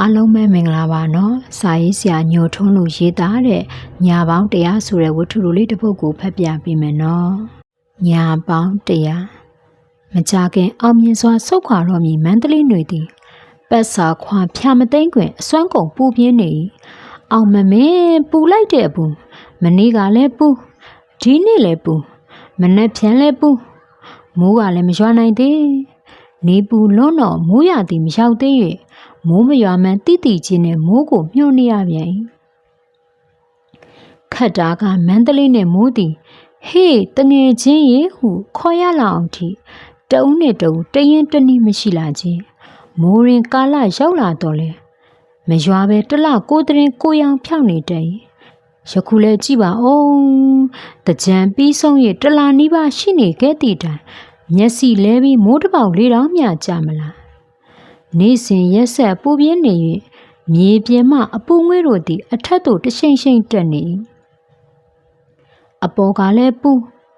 အားလုံးပဲမင်္ဂလာပါနော်စာရေးဆရာညိုထွန်းလို့ရေးသားတဲ့ညာပေါင်းတရားဆိုတဲ့ဝတ္ထုလိုလေးတစ်ပုဒ်ကိုဖတ်ပြပေးမယ်နော်ညာပေါင်းတရားမကြခင်အောင်မြင်စွာဆုတ်ခွာတော်မူမန္တလေးຫນွေသည်ပတ်စာခွာဖြာမသိမ့်ခွင်အစွမ်းကုန်ပူပြင်းနေ၏အောင်မမင်းပူလိုက်တဲ့အပူမနေ့ကလည်းပူဒီနေ့လည်းပူမနေ့ပြန်လည်းပူမိုးကလည်းမရွာနိုင်သေးနေပူလွန်းတော့မိုးရသည်မရောက်သေး၍ မိုးမရွာမှန်းတိတိချင်းနဲ့မိုးကိုမျှော်နေရပြန်၏ခတ်တာကမန္တလေးနဲ့မိုးသည်ဟေးတငယ်ချင်းရေဟုခေါ်ရလောက်အောင်ထိတအုံးနဲ့တအုံးတရင်တနည်းမရှိလာခြင်းမိုးရင်ကာလရောက်လာတော့လေမရွာပဲတလကိုတရင်ကိုရောင်ဖြောင်းနေတယ်ယခုလဲကြည့်ပါဦးတကြံပြီးဆုံးရတလာနီးပါရှိနေခဲ့သည့်တိုင်မျက်စိလဲပြီးမိုးတစ်ပေါက်လေးတောင်မျှကြမလား နေစဉ်ရက်ဆက်ပူပြင်းနေ၍မြေပြင်မှအပူငွေးတို့သည် အထက်သို့တရှိန်ရှိန်တက်နေအပေါ်ကလည်းပူ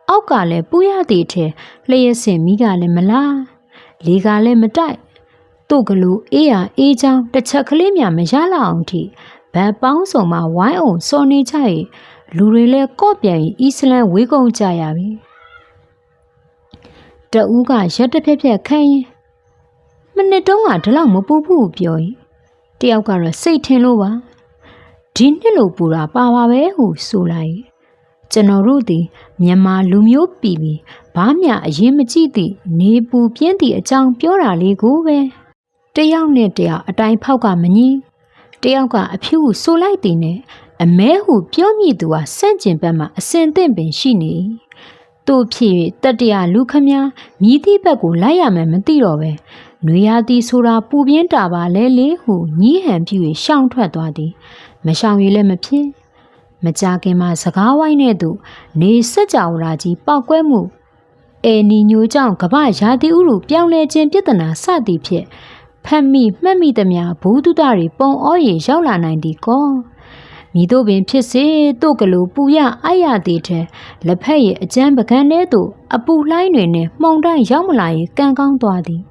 အောက်ကလည်းပူရသည့်ထဲလျှက်စင်မိကလည်းမလားလေကလည်းမတိုက်တို့ကလူအေးရအေးချောင်းတစ်ချက်ကလေးမြမရလောက်အောင်ထိဗတ်ပေါင်းစုံမှာဝိုင်းအောင်စော်နေကြ၏လူတွေလည်းကော့ပြန်၏အစ္စလမ်ဝေးကုန်ကြရပြီတဦးကရက်တစ်ဖက်ဖက်ခန့်ရင် မနစ်တုံးကဒီလောက်မပူဘူးပြောရင်တယောက်ကတော့စိတ်ထင်လို့ပါဒီနှစ်လို့ပူတာပါပါပဲဟုဆိုလိုက်ကျွန်တော်တို့သည်မြန်မာလူမျိုးပြည်ပြီးဘာမျှအရင်မကြည့်သည့်နေပူပြင်းသည့်အကြောင်းပြောတာလေးကိုပဲတယောက်နဲ့တယောက်အတိုင်းဖောက်ကမငင်းတယောက်ကအဖြူဆိုလိုက်သည်နဲ့အမဲဟုပြောမိသူဟာစန့်ကျင်ဘက်မှအစင်သင့်ပင်ရှိနေတို့ဖြစ်၍တတရလူခမများမြည်သည့်ဘက်ကိုလိုက်ရမယ်မသိတော့ပဲ နွေရာသီဆိုတာပူပြင်းတာပါလေလေဟုညီးဟန်ပြ၍ရှောင်ထွက်သွားသည်မရှောင်ရလည်းမဖြစ်မကြခင်မှာစကားဝိုင်းတဲ့သူနေစက်ကြောလာကြီးပောက်ကွဲမှုအဲနီညိုကြောင့်ကပရာသီဥရုပြောင်းလဲခြင်းပြဿနာစသည်ဖြင့်ဖတ်မိမှတ်မိသမျှဘူးတုဒတွေပုံဩရေရောက်လာနိုင်သည်ကောမိတို့ပင်ဖြစ်စေတို့ကလေးပူရအိုက်ရသည်ထဲလက်ဖက်ရဲ့အကျန်းပကန်းထဲသို့အပူလှိုင်းတွေနဲ့မှုန်တိုင်းရောက်မလာရင်ကံကောင်းသွားသည်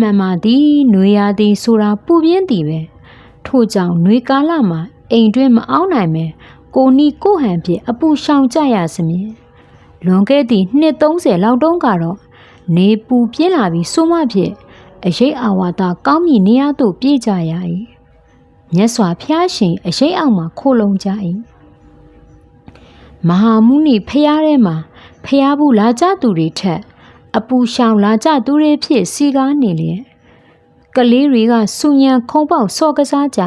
မှန်ပါသည်နှွေရာသည်ဆိုတာပူပြင်းသည်ပဲထို့ကြောင့်နှွေကာလမှာအိမ်တွင်မအောင်နိုင်ပဲကိုနီကိုဟန်ဖြင့်အပူရှောင်ကြရစမည်လွန်ခဲ့သည့်နှစ်30လောက်တုန်းကတော့နေပူပြင်းလာပြီးဆိုမှဖြင့်အရိတ်အာဝါဒကောင်းမြင်နေရသို့ပြေးကြရ၏မြတ်စွာဘုရားရှင်အရိတ်အောက်မှာခိုလုံကြ၏မဟာမုနိဖျားထဲမှာဖျားဘူးလာကြသူတွေထက် အပူရှောင်လာကြသူတွေဖြစ်စီကားနေလျက်ကလေးတွေကစူညံခုံပေါက်စော်ကစားကြ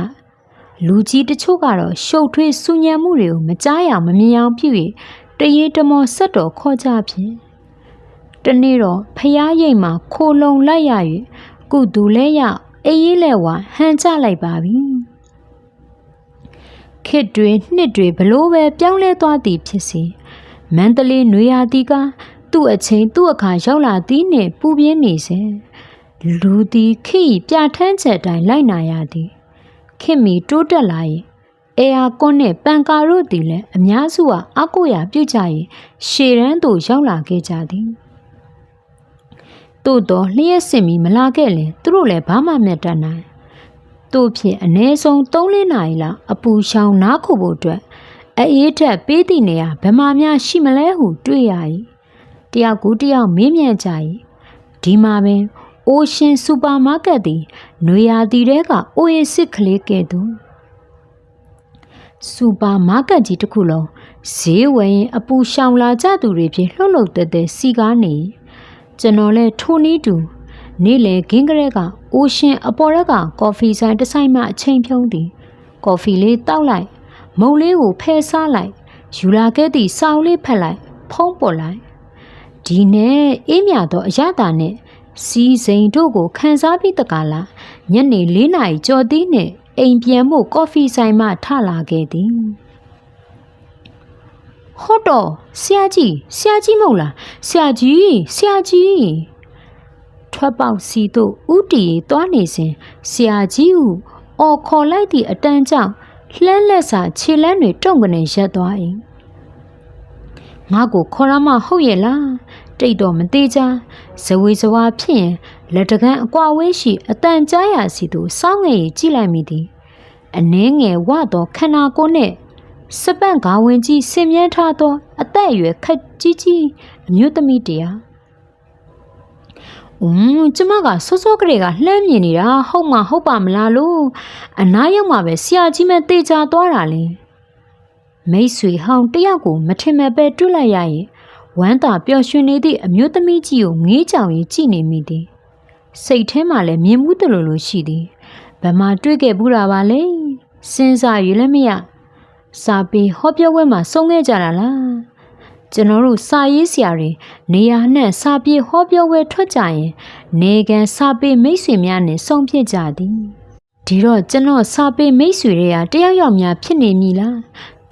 လူကြီးတချို့ကတော့ရှုပ်ထွေးစူညံမှုတွေကိုမကြားရမမြင်အောင်ပြု၍တရေတမောဆက်တော်ခေါ်ကြဖြင့်တနေ့တော့ဖျားရိတ်မှာခိုလုံလိုက်ရ၍ကုသူလဲရအေးရေးလဲဝဟန်ချလိုက်ပါပြီခေတ်တွေနှစ်တွေဘလို့ပဲပြောင်းလဲသွားသည်ဖြစ်စီမန္တလေးနွေရာသီက သူ့အချိန်သူ့အခါရောက်လာသည်နှင့်ပူပြင်းနေစေလူသည်ခိပြထန်းချက်တိုင်းလိုက်နာရသည်ခင်မီတိုးတက်လာရင်အေယာကွန်းနဲ့ပန်ကာတို့သည်လည်းအများစုဟာအကိုရာပြုတ်ကြရင်ရှေရန်သို့ရောက်လာခဲ့ကြသည်တို့တော့လျှက်စင်မီမလာခဲ့လင်သူတို့လည်းဘာမှမတတ်နိုင်တို့ဖြင့်အ ਨੇ ဆုံး3လနာရီလောက်အပူရှောင်နားခုဖို့အတွက်အေးထက်ပေးသည့်နေရာဘယ်မှာများရှိမလဲဟုတွေးရ၏ တယောက်ကူတယောက်မေးမြန်းကြ၏ဒီမှာပင်အိုရှင်စူပါမားကတ်သည်နွေရာသီတဲကအိုအေစစ်ကလေးကဲ့သို့စူပါမားကတ်ကြီးတစ်ခုလုံးဈေးဝယ်ရင်အပူရှောင်လာကြသူတွေဖြင့်လှုပ်လှုပ်တဲတဲစီကားနေကျွန်တော်လဲထိုနည်းတူနေ့လေဂင်းကလေးကအိုရှင်အပေါ်ရက်ကကော်ဖီဆိုင်တစ်ဆိုင်မှအချိန်ဖြုံးသည်ကော်ဖီလေးတောက်လိုက် မုံလေးကိုဖဲစားလိုက်ယူလာခဲ့သည့်စောင်းလေးဖက်လိုက် ဖုံးပေါ်လိုက် ဒီနဲ့အေးမြသောအရသာနဲ့စီးစိန်တို့ကိုခန်းစားပြီးတကလာညနေ၄နာရီကျော်သီးနဲ့အိမ်ပြန်ဖို့ကော်ဖီဆိုင်မှထလာခဲ့သည်ဟုတ်တော့ဆရာကြီးဆရာကြီးမဟုတ်လားဆရာကြီးဆရာကြီးထွက်ပေါက်စီတို့ဥတီသွားနေစဉ်ဆရာကြီးဟုအော်ခေါ်လိုက်သည့်အတန်းကြောင့်လှမ်းလက်စာခြေလန်းတွေတုံကနေရက်သွား၏ငါကိုခေါ်ရမဟုတ်ရဲ့လား တိတ်တော့မသေးချာဇဝေဇဝါဖြစ်ရင်လက်တကန်းအကွာဝေးရှိအတန်ကြားရာစီသို့စောင်းငယ်ကြည့်လိုက်မိသည်အနှင်းငယ်ဝသောခန္ဓာကိုယ်နှင့်စပန့်ကားဝင်ကြီးဆင်မြန်းထားသော အသက်အရွယ်ခက်ကြီးကြီးအမျိုးသမီးတရား။အင်းကျမကစောစောကလေးကလှမ်းမြင်နေတာဟုတ်မှဟုတ်ပါမလားလို့အနားရောက်မှပဲဆရာကြီးမတေချာသွားတာလေ။မိတ်ဆွေဟောင်းတယောက်ကိုမထင်မဲ့ပဲတွေ့လိုက်ရရင် ဝမ်းသာပျော်ရွှင်နေသည့်အမျိုးသမီးကြီးကိုငေးကြောင်ရင်ကြည့်နေမိသည်။စိတ်ထဲမှာလည်းမြင်မှုတလို့လို့ရှိသည်။ဘယ်မှာတွေ့ခဲ့ဘူးတာပါလဲ။စဉ်းစားရလည်းမရ။စာပေဟောပြောပွဲမှာစုံခဲ့ကြတာလား။ကျွန်တော်တို့စာရေးဆရာတွေနေရာနဲ့စာပြေဟောပြောပွဲထွက်ကြရင် နေကန်စာပေမိတ်ဆွေများနဲ့စုံဖြစ်ကြသည်ဒီတော့ကျွန်တော်စာပေမိတ်ဆွေတွေကတယောက်ယောက်များဖြစ်နေမည်လား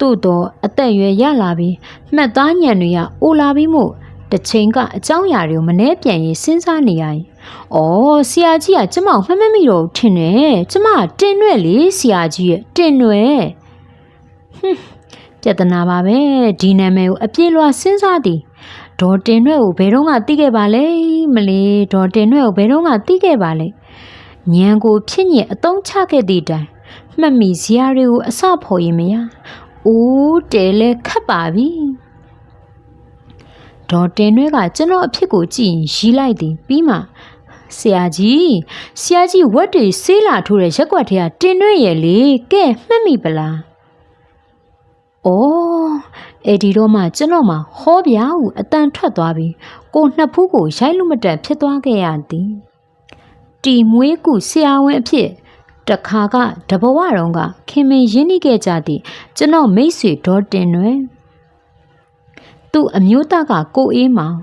သို့တော့အသက်အရွယ်ရလာပြီးမှတ်သားညံတွေကအိုလာပြီးမို့တစ်ချိန်ကအကြောင်းအရာတွေကိုမနှဲပြန်ရေးစဉ်းစားနေရရင်။အော်ဆရာကြီးကကျမကိုမှတ်မမိတော့ဘူးထင်တယ်။ကျမကတင်ရွက်လေဆရာကြီးရဲ့တင်ရွက်။ဟွန်းပြဿနာပါပဲဒီနာမည်ကိုအပြည့်လွှာစဉ်းစားသည်ဒေါ်တင်ရွက်ကိုဘယ်တော့မှသိခဲ့ပါလဲမလေးဒေါ်တင်ရွက်ကိုဘယ်တော့မှသိခဲ့ပါလဲညံကိုဖြစ်ညစ်အတုံးချခဲ့သည့်တိုင်မှတ်မိစရာတွေကိုအစဖော်ရင်မရ။ အိုးတဲလဲခတ်ပါပြီ။ဒေါ်တင်ရွက်ကကျွန်တော်အဖြစ်ကိုကြည့်ရင်ရီးလိုက်သည်ပြီးမှဆရာကြီးဆရာကြီးဝက်တွေဆေးလာထိုးတဲ့ရက်ွက်ထဲကတင်ရွက်ရဲ့လေကဲမှတ်မိပလား။အိုးအဲ့ဒီတော့မှကျွန်တော်မှဟောဗျာဟုအတန်ထွက်သွားပြီးကိုနှစ်ဖူးကိုရိုက်လို့မတက်ဖြစ်သွားခဲ့ရသည်။တီမွေးကူဆရာဝန်အဖြစ် တခါကတဘဝတုန်းကခင်မင်ရင်းနှီးခဲ့ကြသည့်ကျွန်တော်မိတ်ဆွေဒေါ်တင်တွင်သူ့အမျိုးသားကကိုအေးမောင်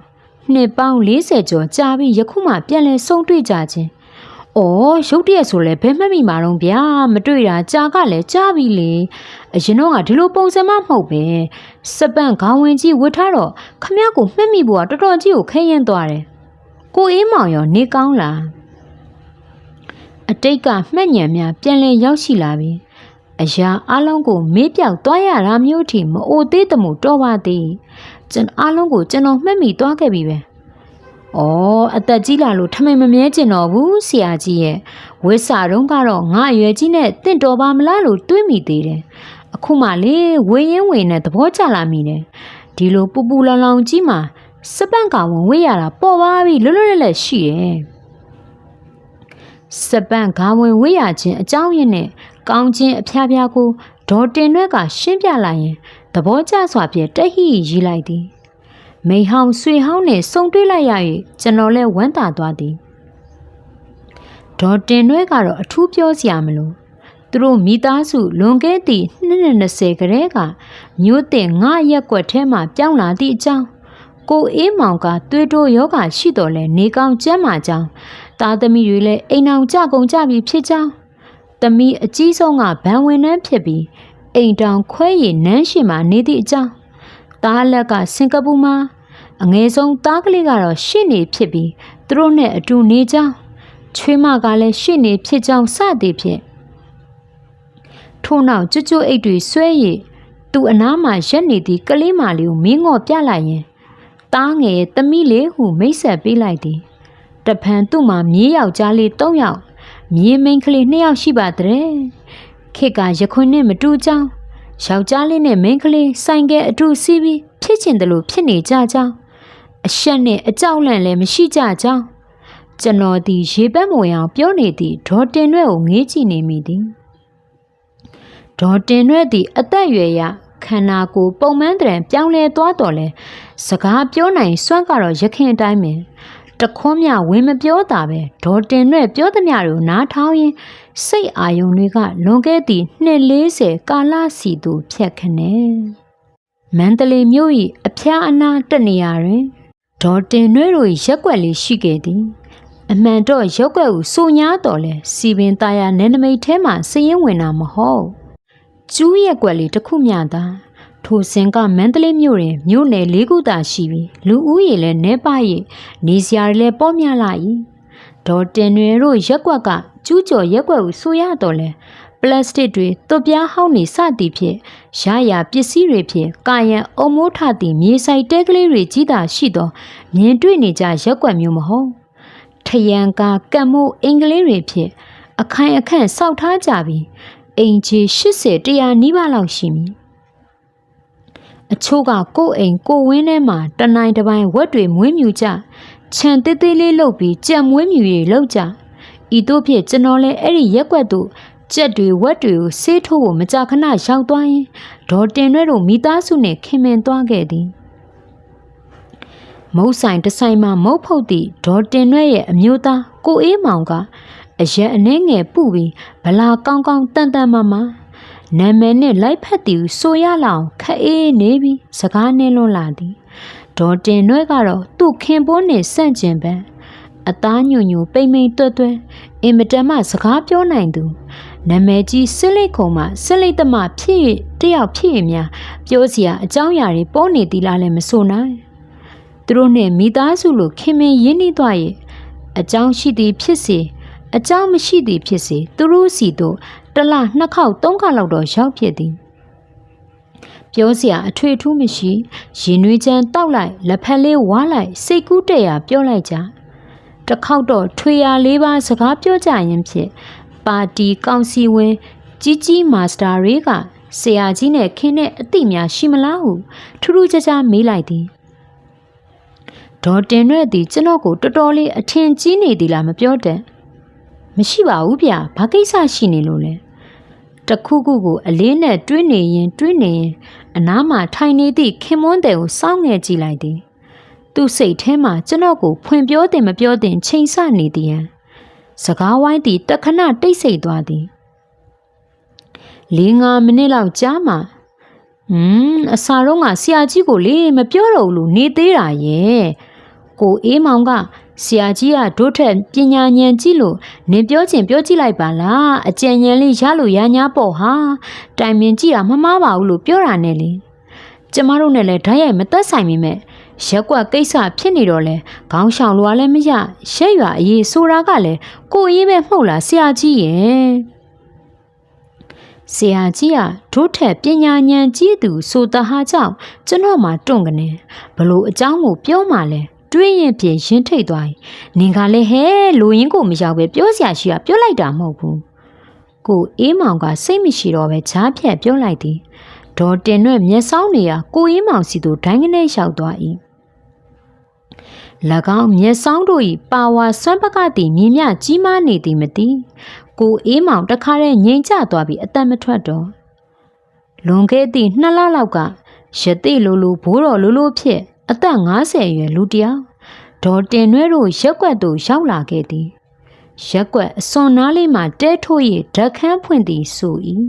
နှစ်ပေါင်း40ကျော်ကြာပြီးယခုမှပြန်လဲဆုံတွေ့ကြခြင်း။အော်ရုတ်တရက်ဆိုလဲဘယ်မှတ်မိမှာတော့ဗျာမတွေ့တာကြာကလည်းကြာပြီလေအရင်တော့ကဒီလိုပုံစံမှမဟုတ်ပဲစပန့်ခေါင်းဝင်ကြီးဝတ်ထားတော့ခမရကိုမှတ်မိဖို့ကတော်တော်ကြီးကိုခဲရင်သွားတယ်။ကိုအေးမောင်ရောနေကောင်းလား။ အတိတ်ကမှတ်ညံများပြန်လဲရောက်ရှိလာပြီ။အရာအလုံးကိုမေးပြောက်သွားရတာမျိုးထိမအိုသေးတမှုတော့ပါသေး။ကျွန်အလုံးကိုကျွန်တော်မှတ်မိသွားခဲ့ပြီပဲ။အော်အသက်ကြီးလာလို့ထမိန်မမြဲကျင်တော့ဘူးဆရာကြီးရဲ့ဝိစာတုံးကတော့ငါအရွယ်ကြီးနဲ့တင့်တော်ပါမလားလို့တွေးမိသေးတယ်။အခုမှလေဝေရင်ဝင်နဲ့သဘောကျလာမိတယ်။ဒီလိုပူပူလောင်လောင်ကြီးမှစပန့်ကောင်ဝင်ဝေးရတာပေါ်ပါပြီလွတ်လွတ်လပ်လပ်ရှိတယ်။ စပန့်ခေါင်းဝင်ဝေးရခြင်းအကြောင်းရင်းနဲ့ကောင်းခြင်းအဖျားဖျားကိုဒေါ်တင်ရွက်ကရှင်းပြလိုက်ရင်သဘောကျစွာဖြင့်တဟိရေးလိုက်သည်မိဟောင်ဆွေဟောင်းနဲ့စုံတွေ့လိုက်ရ၍ကျွန်တော်လည်းဝမ်းသာသွားသည်ဒေါ်တင်ရွဲကတော့အထူးပြောစရာမလိုသူတို့မိသားစုလွန်ခဲ့သည့်နှစ်20ကလေးကမျိုးတင်ငါရက်ွက်ထဲမှပြောင်းလာသည့်အကြောင်းကိုအေးမောင်ကသွေးတိုးယောဂရှိတော်လဲနေကောင်းကျမ်းမာကြောင်း သားသမီးတွေလည်းအိမ်အောင်ကြကုန်ကြပြီဖြစ်ကြောင်းသမီးအကြီးဆုံးကဗန်ဝင်နှန်းဖြစ်ပြီးအိမ်တောင်ခွဲရည်နန်းရှိမှနေသည့်အကြောင်းသားလက်ကစင်ကာပူမှာအငယ်ဆုံးသားကလေးကတော့ရှင့်နေဖြစ်ပြီးသူတို့နဲ့အတူနေကြောင်းချွေးမကလည်းရှင့်နေဖြစ်ကြောင်းစသည်ဖြင့်ထို့နောက်ကျွတ်ကျွတ်အိတ်တွေဆွဲရည်သူအနားမှာရက်နေသည့်ကလေးမလေးကိုမင်းငော့ပြလိုက်ရင်သားငယ်သမီးလေးဟုမိတ်ဆက်ပေးလိုက်သည် တဖန်သူ့မှာမြေးယောက်ျားလေး၃ယောက်မြေးမိန်းကလေး၂ယောက်ရှိပါတဲ့ခေတ်ကရခွန်းနဲ့မတူကြောင်းယောက်ျားလေးနဲ့မိန်းကလေးဆိုင်ကဲအတူစီးပြီးဖြစ်ချင်တယ်လို့ဖြစ်နေကြကြောင်းအရှက်နဲ့အကြောက်လန့်လည်းမရှိကြကြောင်းကျွန်တော်ဒီရေပက်မဝင်အောင်ပြောနေသည့်ဒေါ်တင်ရွဲ့ကိုငေးကြည့်နေမိသည်ဒေါ်တင်ရွဲ့သည်အသက်အရွယ်ရခန္ဓာကိုယ်ပုံမှန်တရံပြောင်းလဲသွားတော်လဲစကားပြောနိုင်စွမ်းကတော့ရခင်အတိုင်းပဲ တခွန်းမြဝင်မပြောတာပဲဒေါ်တင်ရွဲ့ပြောသမျှကိုနားထောင်ရင်စိတ်အာယုံတွေကလွန်ခဲ့သည့်နှစ်40ကာလစီသူဖြတ်ခနဲ့မန္တလေးမြို့၏အဖျားအနားတနေရာတွင်ဒေါ်တင်နှွဲတို့ရက်ွက်လေးရှိခဲ့သည်အမှန်တော့ရက်ွက်ကိုစုံညာတော်လဲစီပင်သားရနယ်နမိတ်ထဲမှာစရင်ဝင်တာမဟုတ်ကျူးရက်ွက်လေးတစ်ခုမျှသာ ထိုစဉ်ကမန္တလေးမြို့တွင်မြို့နယ်၄ခုသာရှိပြီးလူဦးရေလည်းနှဲပါ၍နေစရာတွေလည်းပေါများလာ၏ဒေါ်တင်တွေတို့ရက်ွက်ကကျူးကျော်ရက်ွက်ကိုဆိုရတော့လဲပလတ်စတစ်တွေသွပြားဟောင်းနေစသည်ဖြင့်ရရပစ္စည်းတွေဖြင့်ကာယံအုံမိုးထသည့်မြေဆိုင်တဲကလေးတွေကြီးတာရှိသောမြင်တွေ့နေကြရက်ွက်မျိုးမဟုတ်ထယံကာကံမို့အင်္ဂလိပ်တွေဖြင့်အခိုင်အခန့်စောက်ထားကြပြီးအိမ်ကြီး80တရားနီးပါးလောက်ရှိမည် အချို့ကကိုယ့်အိမ်ကိုယ်ဝင်းထဲမှာတနိုင်တစ်ပိုင်းဝက်တွေမွေးမြူကြခြံသေးသေးလေးလုပ်ပြီးကြံမွေးမြူတွေလုပ်ကြဤတို့ဖြင့်ကျွန်တော်လည်းအဲ့ဒီရက်ွက်တို့ကြက်တွေဝက်တွေကိုဆေးထိုးဖို့မကြာခဏရောက်သွားရင်ဒေါ်တင်ရွဲ့တို့မိသားစုနဲ့ခင်မင်သွားခဲ့သည်မုတ်ဆိုင်တစ်ဆိုင်မှာမုတ်ဖုတ်သည့်ဒေါ်တင်ရွဲ့ရဲ့အမျိုးသားကိုအေးမောင်ကအရက်အနှဲငယ်ပူပြီးဗလာကောင်းကောင်းတန်တန်မာမာ နာမည်နဲ့လိုက်ဖက်သည်ဆိုရလောက်ခအေးနေပြီးစကားနှင်းလွန်းလာသည်ဒေါ်တင်ရွဲ့ကတော့သူ့ခင်ပိုးနဲ့ဆန့်ကျင်ပန်းအသားညွညူပိမ့်မိန်တွတ်တွဲအင်မတန်မှစကားပြောနိုင်သူနာမည်ကြီးစစ်လိတ်ခုံမှစစ်လိတ်သမဖြစ်၍တယောက်ဖြစ်ရင်များပြောစရာအကြောင်းအရာတွေပေါ်နေသီလားလည်းမဆိုနိုင်သူတို့နဲ့မိသားစုလိုခင်မင်ရင်းနှီးသွားရဲ့အကြောင်းရှိသည်ဖြစ်စေအကြောင်းမရှိသည်ဖြစ်စေသူတို့စီတို့ တစ်လနှစ်ခေါက်သုံးခေါက်လောက်တော့ရောက်ဖြစ်သည်ပြောစရာအထွေထူးမရှိရင်နွေးချမ်းတောက်လိုက်လက်ဖက်လေးဝါလိုက်စိတ်ကူးတရာပြောလိုက်ကြတစ်ခေါက်တော့ထွေရလေးပါစကားပြောကြရင်ဖြစ်ပါတီကောင်စီဝင်ကြီးကြီးမာစတာတွေကဆရာကြီးနဲ့ခင်းတဲ့အသိများရှိမလားဟုထူးထူးခြားခြားမေးလိုက်သည်ဒေါ်တင်ရွက်သည်ကျွန်တော်ကိုတော်တော်လေးအထင်ကြီးနေသည်လားမပြောတတ်မရှိပါဘူးဗျဘာကိစ္စရှိနေလို့လဲ တခုခုကိုအလေးနဲ့တွေးနေရင်တွေးနေရင်အနားမှာထိုင်နေသည့်ခင်မွန်းတဲ့ကိုစောင့်ငယ်ကြည့်လိုက်သည်သူ့စိတ်ထဲမှာကျွန်တော်ကိုဖွင့်ပြောတယ်မပြောတယ်ချိန်ဆနေသည်ဟန်စကားဝိုင်းသည်တခဏတိတ်ဆိတ်သွားသည်၄၅မိနစ်လောက်ကြာမှဟွန်းအစာတော့ကဆရာကြီးကိုလေမပြောတော့ဘူးလို့နေသေးတာရဲ့ကိုအေးမောင်က ဆရာကြီးကဒုထက်ပညာဉာဏ်ကြီးလို့နင်ပြောချင်ပြောကြည့်လိုက်ပါလားအကြံဉာဏ်လေးရလို့ရညာပေါ့ဟာတိုင်ပင်ကြည့်တာမမှားပါဘူးလို့ပြောတာနဲ့လေကျမတို့နဲ့လည်းဓာတ်ရိုက်မသက်ဆိုင်မိမဲ့ရက်ကွက်ကိစ္စဖြစ်နေတော့လဲခေါင်းဆောင်လွာလည်းမရရှက်ရွာအရေးဆိုတာကလည်းကိုအေးပဲမှုတ်လားဆရာကြီးရဲ့ဆရာကြီးကဒုထက်ပညာဉာဏ်ကြီးသူဆိုတဟာကြောင့်ကျွန်တော်မှတွန့်ကနေဘလို့အကြောင်းကိုပြောမှလဲ တွေးရင်ပြင်ရင်ထိတ်သွားရင်နင်ကလည်းဟဲလူရင်းကိုမရောက်ပဲပြောစရာရှိတာပြောလိုက်တာမဟုတ်ဘူးကိုအေးမောင်ကစိတ်မရှိတော့ပဲဈာဖြတ်ပြောလိုက်သည်ဒေါ်တင်နဲ့မျက်စောင်းတွေကကိုအေးမောင်စီတို့ဒိုင်းကနေလျှောက်သွား၏၎င်းမျက်စောင်းတို့၏ပါဝါစွမ်းပကသည်မြင်မြကြီးမားနေသည်မသိကိုအေးမောင်တခါတည်းငြိမ်ကျသွားပြီးအသက်မထွက်တော့လွန်ခဲ့သည့်နှစ်လလောက်ကရတိလိုလိုဘိုးတော်လိုလိုဖြစ် အသက်50အရွယ်လူတယောက်ဒေါ်တင်နွဲတို့ရက်ွက်သို့ရောက်လာခဲ့သည်ရက်ွက်အစွန်နားလေးမှတဲထိုး၍ဓာတ်ခမ်းဖွင့်သည်ဆို၏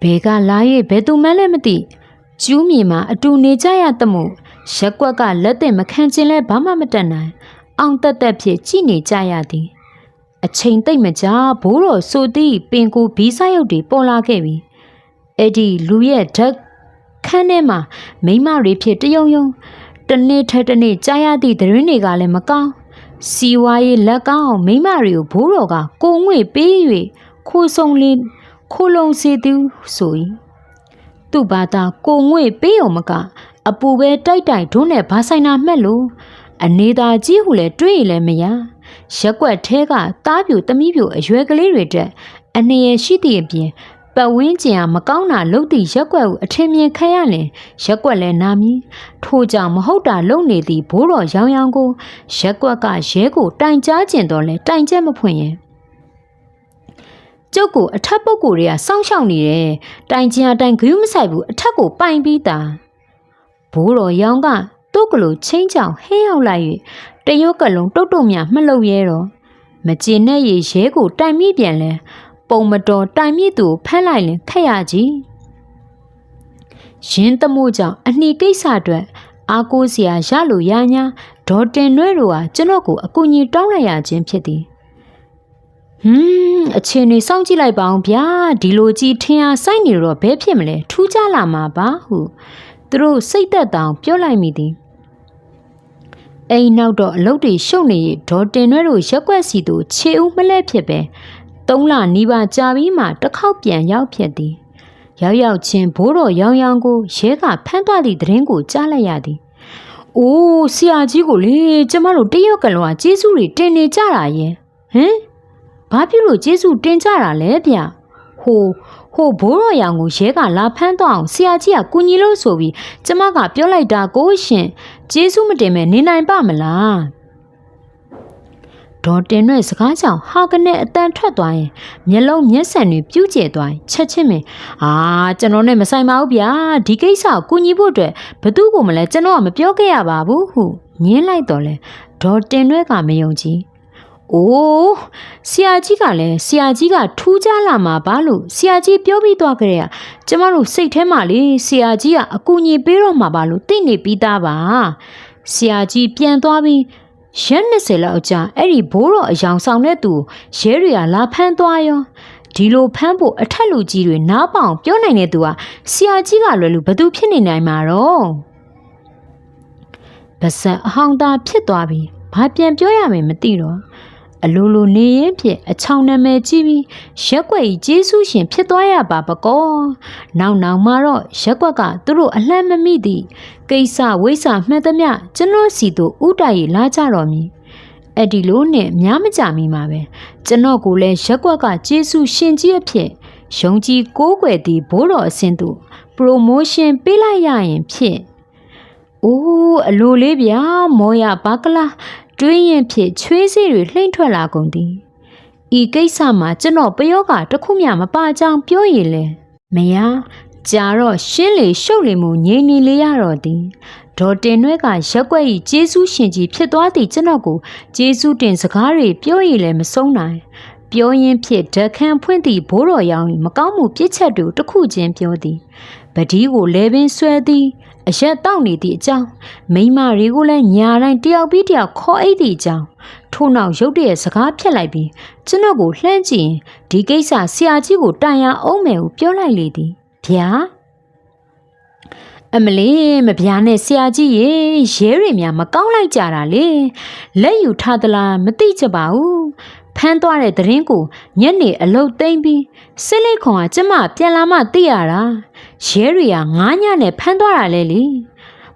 ဘဲကလာ၍ဘယ်သူမှလည်းမသိကျူးမြေမှာအတူနေကြရသမို့ရက်ွက်ကလက်တင်မခံခြင်းလဲဘာမှမတတ်နိုင် အောင်တက်တက်ဖြစ်ကြည်နေကြရသည်အချိန်သိမ့်မကြာဘိုးတော်ဆိုသည့်ပင်ကိုဘီစာရုပ်တွေပေါ်လာခဲ့ပြီအဲ့ဒီလူရဲ့ဓာတ် ခန်းထဲမှာမိမတွေဖြစ်တယုံယုံတနေ့ထက်တနေ့ကြားရသည့်သတင်းတွေကလည်းမကောင်းစီဝါရေးလက်ကောင်းမိမတွေကိုဘိုးတော်ကကိုငွေပေး၍ခိုးဆုံလေးခိုးလုံစေသူဆို၏သူ့ဘာသာကိုငွေပေးုံမကအပူပဲတိုက်တိုက်ဒုံးနဲ့ဘာဆိုင်နာမှက်လို့အနေသာကြီးဟုလည်းတွေးရလည်းမရရက်ွက်ထဲကတားပြူတမိပြူအရွယ်ကလေးတွေတက်အနေရရှိသည့်အပြင် ပတ်ဝန်းကျင်ကမကောင်းတာလုပ်သည့်ရက်ွက်ကိုအထင်မြင်ခံရရင်ရက်ွက်လည်းနာမည်ထို့ကြောင့်မဟုတ်တာလုပ်နေသည့်ဘိုးတော်ရောင်ရောင်ကိုရက်ွက်ကရဲကိုတိုင်ကြားကျင်တော့လဲတိုင်ချက်မဖွင့်ရင်ကျုပ်ကိုအထက်ပုဂ္ဂိုလ်တွေကစောင့်ရှောက်နေတယ်တိုင်ချင်အတိုင်ဂရုမစိုက်ဘူးအထက်ကိုပိုင်ပြီးတာဘိုးတော်ရောင်ကသူ့ကလေးချင်းချောင်ဟင်းရောက်လိုက်၍တရုတ်ကလုံးတုတ်တုတ်မြမှလှုပ်ရဲတော့မကျေနပ်ရေရဲကိုတိုင်မိပြန်လဲ ပုံမတော်တိုင်မြစ်သူဖမ်းလိုက်ရင်ခက်ရကြီးရင်းသမို့ကြောင့်အနှီးကိစ္စအတွက်အားကိုးစရာရလို့ရညာဒေါ်တင်နွဲ့တို့ဟာကျွန်တော်ကိုအကူအညီတောင်းလိုက်ရခြင်းဖြစ်သည်ဟွန်းအချင်းနေစောင့်ကြည့်လိုက်ပါအောင်ဗျာဒီလိုကြီးထင်အားစိုက်နေတော့ဘဲဖြစ်မလဲထူးခြားလာမှာပါဟုသူတို့စိတ်သက်တောင်ပြောလိုက်မိသည်အိမ်နောက်တော့အလုပ်တွေရှုပ်နေရဒေါ်တင်နွဲ့တို့ရက်ွက်စီသူခြေဦးမလဲဖြစ်ပဲ သုံးလနီးပါးကြာပြီးမှတစ်ခေါက်ပြန်ရောက်ဖြစ်သည်ရောက်ရောက်ချင်းဘိုးတော်ရောင်ရောင်ကိုရဲကဖမ်းသွားသည့်သတင်းကိုကြားလိုက်ရသည်။အိအိုးဆရာကြီးကိုလေကျမတို့တရက်ကလောကကျေးဇူးတွေတင်နေကြတာယင်ဟမ်ဘာဖြစ်လို့ကျေးဇူးတင်ကြတာလဲဗျဟိုဟိုဘိုးတော်ရောင်ကိုရဲကလာဖမ်းတော့အောင်ဆရာကြီးကကူညီလို့ဆိုပြီးကျမကပြောလိုက်တာကိုရှင်ကျေးဇူးမတင်မဲ့နေနိုင်ပါမလား ဒေါ်တင်ရဲ့စကားကြောင့်ဟာကနေအတန်ထွက်သွားရင်မျက်လုံးမျက်စံတွေပြူးကျဲသွားရင်ချက်ချင်းပင်အာကျွန်တော်နဲ့မဆိုင်ပါဘူးဗျာဒီကိစ္စကိုကူညီဖို့အတွက်ဘသူ့ကိုမလဲကျွန်တော်ကမပြောခဲ့ရပါဘူးဟုညင်းလိုက်တော့လဲဒေါ်တင်ရဲ့ကမယုံကြည်အိုးဆရာကြီးကလည်းဆရာကြီးကထူးခြားလာမှာပါလို့ဆရာကြီးပြောပြီးသွားကြတဲ့ကျမတို့စိတ်ထဲမှာလေဆရာကြီးကအကူအညီပေးတော့မှာပါလို့သိနေပြီးသားပါဆရာကြီးပြန်သွားပြီး ရက်20လောက်ကြာအဲ့ဒီဘိုးတော်အယောင်ဆောင်တဲ့သူကိုရဲတွေကလာဖမ်းသွားရောဒီလိုဖမ်းဖို့အထက်လူကြီးတွေနားပေါအောင်ပြောနိုင်တဲ့သူကဆရာကြီးကလွယ်လို့ဘသူဖြစ်နေနိုင်မှာတော့ပါစံအဟောင်းသားဖြစ်သွားပြီဘာပြန်ပြောရမယ်မသိတော့ အလိုလိုနေရင်ဖြစ်အချောင်နာမည်ကြီးပြီးရက်ွက်ကြီးဂျေဆုရှင်ဖြစ်သွားရပါပကောနောက်နောက်မှာတော့ရက်ွက်ကသူတို့အလှမ်းမမိသည့်ကိစ္စဝိစာမှတ်သမျှကျွန်တော်စီတို့ဥတိုက်ရလာကြတော်မူအဲ့ဒီလိုနဲ့များမကြမီမှာပဲကျွန်တော်ကိုလည်းရက်ွက်ကဂျေဆုရှင်ကြီးအဖြစ်ယုံကြည်ကိုးကွယ်သည့်ဘိုးတော်အစဉ်သူပရိုမိုးရှင်းပေးလိုက်ရရင်ဖြစ်အိုးအလိုလေးဗျာမောရဘာကလာ တွင်းရင်ဖြစ်ချွေးစီတွေလှိမ့်ထွက်လာကုန်သည်ဤကိစ္စမှာကျွန်တော်ပယောကတစ်ခုမျှမပါကြောင်ပြောရည်လေမယားကြာတော့ရှင်းလေရှုပ်လေမှုငြိမ်နေလေရတော့သည်ဒေါ်တင်နွဲကရက်ွက်ဤကျေးဇူးရှင်ကြီးဖြစ်သွားသည့်ကျွန်တော်ကိုကျေးဇူးတင်စကားတွေပြောရည်လည်းမဆုံးနိုင်ပြောရင်းဖြစ်ဓခန်ဖွင့်သည့်ဘိုးတော်ရောင်၏မကောင်းမှုပြစ်ချက်တို့တစ်ခုချင်းပြောသည်ပဒီကိုလဲပင်ဆွဲသည် အရက်တောက်နေသည့်အကြောင်းမိမတွေကိုလည်းညာတိုင်းတယောက်ပြီးတယောက်ခေါ်အိတ်သည့်အကြောင်းထို့နောက်ရုတ်တရက်စကားဖြတ်လိုက်ပြီးကျွန်တော်ကိုလှမ်းကြည့်ရင်ဒီကိစ္စဆရာကြီးကိုတိုင်ရအောင်မယ်ဟုပြောလိုက်လေသည်ဗျာအမလေးမဗျာနဲ့ဆရာကြီးရေရဲတွေများမကောင်းလိုက်ကြတာလေလက်ယူထားသလားမသိကြပါဘူးဖမ်းသွားတဲ့သတင်းကိုညနေအလုတ်သိမ့်ပြီးစစ်လိတ်ခွန်ကကျမပြန်လာမှသိရတာ ရဲတွေကငားညနဲ့ဖမ်းသွားတာလေလေ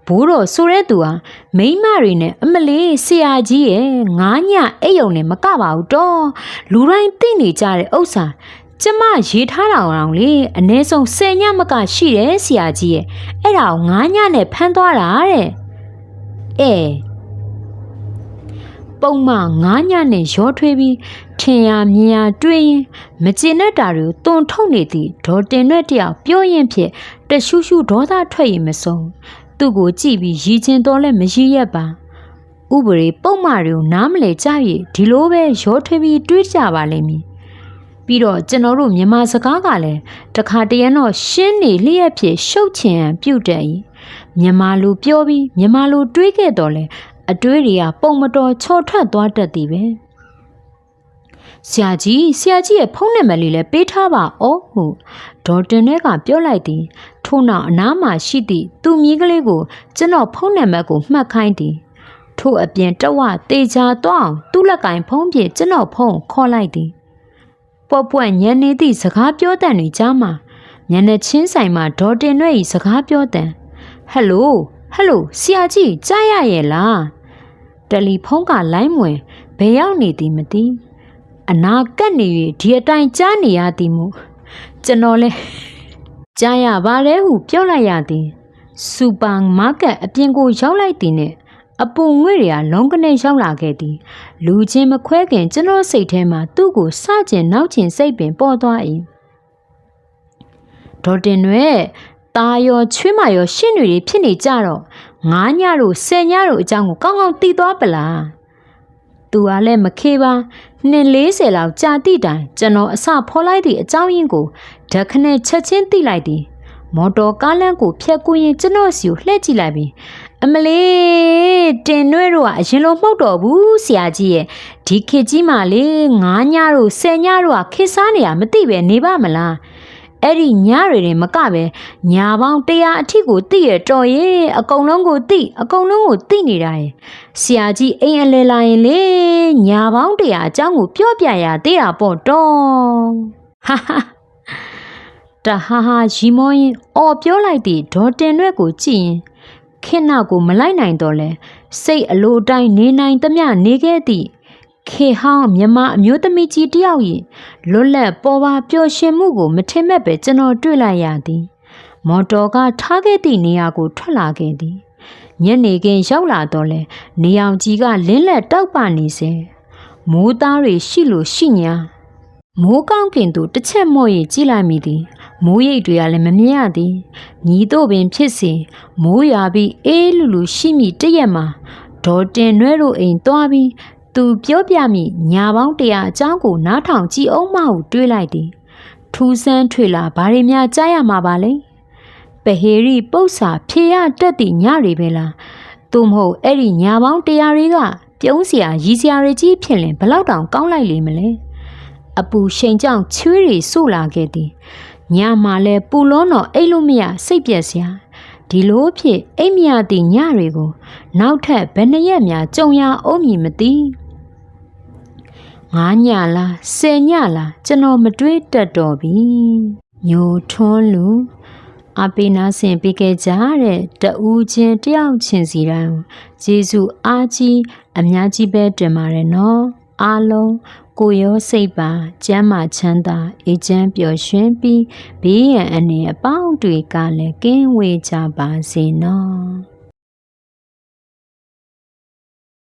ဘိုးတော်ဆိုတဲ့သူဟာမိန်းမတွေနဲ့အမလေးဆရာကြီးရဲ့ငားညအိပ်ယုံနဲ့မကပါဘူးတော့လူတိုင်းသိနေကြတဲ့ဥစ္စာကျမရေးထားတာအောင်လေအ ਨੇ ဆုံး10ညမကရှိတယ်ဆရာကြီးရဲ့အဲ့ဒါကို9ညနဲ့ဖမ်းသွားတာတဲ့အဲပုံမှန်9ညနဲ့ရောထွေးပြီး ထင်ရမြင်ရတွေးရင်မကျေနပ်တာတွေကိုတွန်ထုတ်နေသည့်ဒေါ်တင်ရွက်တယောက်ပြောရင်ဖြင့်တရှုရှုဒေါသထွက်ရင်မဆုံးသူ့ကိုကြည့်ပြီးရည်ချင်းတော့လည်းမရည်ရက်ပါဥပဒေပုံမှန်တွေကိုနားမလဲကြရည်ဒီလိုပဲရောထွေးပြီးတွေးကြပါလိမ့်မည်ပြီးတော့ကျွန်တော်တို့မြန်မာစကားကလည်းတခါတရံတော့ရှင်းနေလျက်ဖြစ်ရှုပ်ချင်ပြုတ်တယ်မြန်မာလူပြောပြီးမြန်မာလူတွေးခဲ့တော့လဲအတွေးတွေကပုံမတော်ချော်ထွက်သွားတတ်သည်ပဲ ဆရာကြီးဆရာကြီးရဲ့ဖုန်းနံပါတ်လေးလည်းပေးထားပါအော်ဟုဒေါ်တင်နဲ့ကပြောလိုက်သည်ထို့နောက်အနားမှာရှိသည့်သူမြည်ကလေးကိုကျွန်တော်ဖုန်းနံပါတ်ကိုမှတ်ခိုင်းသည်ထို့အပြင်တဝတေချာတော့အောင်သူ့လက်ကင်ဖုံးဖြင့်ကျွန်တော်ဖုန်းခေါ်လိုက်သည်ပွက်ပွက်ညံနေသည့်စကားပြောတန်တွေကြားမှာမျက်နှာချင်းဆိုင်မှာဒေါ်တင်ရွက်၏စကားပြောတန်ဟယ်လိုဟယ်လိုဆရာကြီးကြားရရဲ့လားတယ်လီဖုန်းကလိုင်းဝင်ဘယ်ရောက်နေသည်မသိ အနာကပ်နေ၍ဒီအတိုင်းကြားနေရသည်မို့ကျွန်တော်လဲကြားရပါတယ်ဟုပြောလိုက်ရသည်စူပါမားကတ်အပြင်ကိုရောက်လိုက်သည်နဲ့အပူငွေ့တွေကလုံးကနေရောက်လာခဲ့သည်လူချင်းမခွဲခင်ကျွန်တော်စိတ်ထဲမှာသူ့ကိုစကျင်နောက်ကျင်စိတ်ပင်ပေါ်သွား၏ဒေါ်တင်ရွယ်ตาရောချွေးမရောရှင့်တွေဖြစ်နေကြတော့ငားညတို့ဆယ်ညတို့အကြောင်းကိုကောင်းကောင်းသိသွားပလားသူကလည်းမခေပါ နှစ်40လောက်ကြာတိတိုင်ကျွန်တော်အစဖော်လိုက်သည့်အကြောင်းရင်းကိုဓခနဲ့ချက်ချင်းသိလိုက်သည်မော်တော်ကားလမ်းကိုဖျက်ကူးရင်ကျွန်တော်စီကိုလှည့်ကြည့်လိုက်ပြီးအမလေးတင်နှွဲတို့ကအရင်လိုမှုတ်တော်ဘူးဆရာကြီးရဲ့ဒီခေတ်ကြီးမှလေငားညတို့ဆယ်ညတို့ကခေစားနေရမသိပဲနေပါမလား အဲ့ဒီညတွေတွေမကပဲညာပေါင်းတရားအထိကိုသိရတော်ရဲ့အကုန်လုံးကိုသိအကုန်လုံးကိုသိနေတာရဲ့ဆရာကြီးအိမ်အလဲလာရင်လေညာပေါင်းတရားအကြောင်းကိုပြောပြရသေးတာပေါ့တော့ဟာဟာတဟာဟာရီမောရင်အော်ပြောလိုက်သည့်ဒေါ်တင်ရွက်ကိုကြည့်ရင်ခင်နောက်ကိုမလိုက်နိုင်တော့လဲစိတ်အလိုအတိုင်းနေနိုင်သမျှနေခဲ့သည့် ခေဟောင်းမြမအမျိုးသမီးကြီးတယောက်၏လွတ်လပ်ပေါ်ပါပျော်ရွှင်မှုကိုမထင်မဲ့ပဲကျွန်တော်တွေ့လိုက်ရသည်မော်တော်ကထားခဲ့သည့်နေရာကိုထွက်လာခဲ့သည်ညနေခင်းရောက်လာတော့လဲနေအောင်ကြီးကလင်းလက်တောက်ပနေစေမိုးသားတွေရှိလို့ရှိညာမိုးကောင်းကင်သူတစ်ချက်မော့ရကြည့်လိုက်မိသည်မိုးရိပ်တွေကလည်းမမြင်ရသည်ညီတို့ပင်ဖြစ်စေမိုးရွာပြီးအေးလူလူရှိမိတရက်မှာဒေါ်တင်နွဲတို့အိမ်သွားပြီး သူပြောပြမိညာပေါင်းတရာအကြောင်းကိုနားထောင်ကြည့်အောင်မဟုတွေးလိုက်သည်ထူးဆန်းထွေလာဘာတွေများကြားရမှာပါလဲပဟေရီပု္ပ္ပာဖြေရတက်သည့်ညတွေပဲလားသို့မဟုတ်အဲ့ဒီညာပေါင်းတရားတွေကပြုံးစရာရီစရာတွေကြီးဖြစ်ရင်ဘလောက်တောင်ကောင်းလိုက်လိမ့်မလဲအပူရှိန်ကြောင့်ချွေးတွေဆုတ်လာခဲ့သည်ညမှာလဲပူလုံးတော့အိတ်လို့မရစိတ်ပြက်စရာဒီလိုဖြစ်အိမ်မရသည့်ညတွေကိုနောက်ထပ်ဘယ်နှစ်ရက်များကြုံရအောင်မည်မသိ ငါးညလားဆယ်ညလားကျွန်တော်မတွေးတတ်တော့ပြီညိုထွန်းလူအပိနာဆင်ပြီးခဲ့ကြတဲ့တူးချင်းတယောက်ချင်းစီတိုင်းဂျေစုအားကြီးအများကြီးပဲတင်ပါတယ်နော်အားလုံးကိုရောစိတ်ပါကျမ်းမာချမ်းသာအေးချမ်းပျော်ရွှင်ပြီးဘေးရန်အနေအပေါင်းတွေကလည်းကင်းဝေးကြပါစေနော်